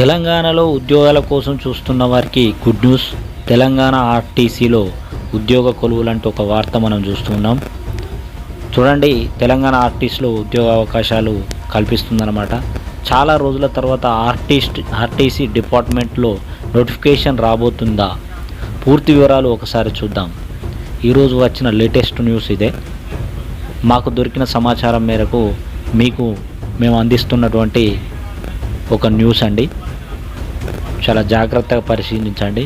తెలంగాణలో ఉద్యోగాల కోసం చూస్తున్న వారికి గుడ్ న్యూస్. తెలంగాణ ఆర్టీసీలో ఉద్యోగ కొలువులంటూ ఒక వార్త మనం చూస్తున్నాం. చూడండి తెలంగాణ ఆర్టీసీలో ఉద్యోగ అవకాశాలు కల్పిస్తుందన్నమాట. చాలా రోజుల తర్వాత ఆర్టిస్ట్ ఆర్టీసీ డిపార్ట్మెంట్లో నోటిఫికేషన్ రాబోతుందా? పూర్తి వివరాలు ఒకసారి చూద్దాం. ఈరోజు వచ్చిన లేటెస్ట్ న్యూస్ ఇదే. మాకు దొరికిన సమాచారం మేరకు మీకు మేము అందిస్తున్నటువంటి ఒక న్యూస్ అండి. చాలా జాగ్రత్తగా పరిశీలించండి.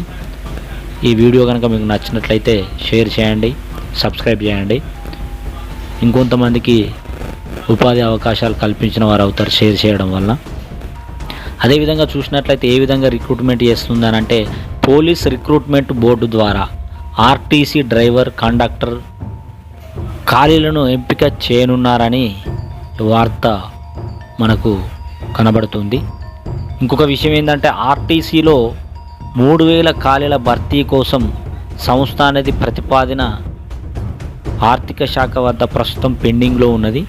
ఈ వీడియో కనుక మీకు నచ్చినట్లయితే షేర్ చేయండి సబ్స్క్రైబ్ చేయండి. ఇంకొంతమందికి ఉపాధి అవకాశాలు కల్పించిన వారు అవుతారు షేర్ చేయడం వల్ల. అదేవిధంగా చూసినట్లయితే ఏ విధంగా రిక్రూట్మెంట్ చేస్తుందని అంటే పోలీస్ రిక్రూట్మెంట్ బోర్డు ద్వారా ఆర్టీసీ డ్రైవర్ కండక్టర్ ఖాళీలను ఎంపిక చేయనున్నారని వార్త మనకు కనబడుతుంది. ఇంకొక విషయం ఏంటంటే ఆర్టీసీలో మూడు వేల ఖాళీల భర్తీ కోసం సంస్థ అనేది ప్రతిపాదన ఆర్థిక శాఖ వద్ద ప్రస్తుతం పెండింగ్లో ఉన్నది.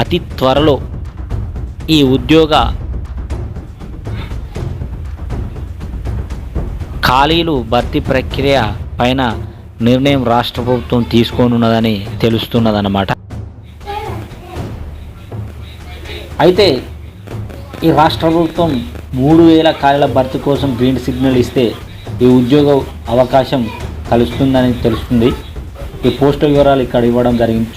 అతి త్వరలో ఈ ఉద్యోగ ఖాళీలు భర్తీ ప్రక్రియ పైన నిర్ణయం రాష్ట్ర ప్రభుత్వం తీసుకోనున్నదని తెలుస్తున్నదన్నమాట. అయితే ఈ రాష్ట్ర ప్రభుత్వం మూడు వేల ఖాళీల భర్తీ కోసం గ్రీన్ సిగ్నల్ ఇస్తే ఈ ఉద్యోగ అవకాశం కలుస్తుందని తెలుస్తుంది. ఈ పోస్టు వివరాలు ఇక్కడ ఇవ్వడం జరిగింది.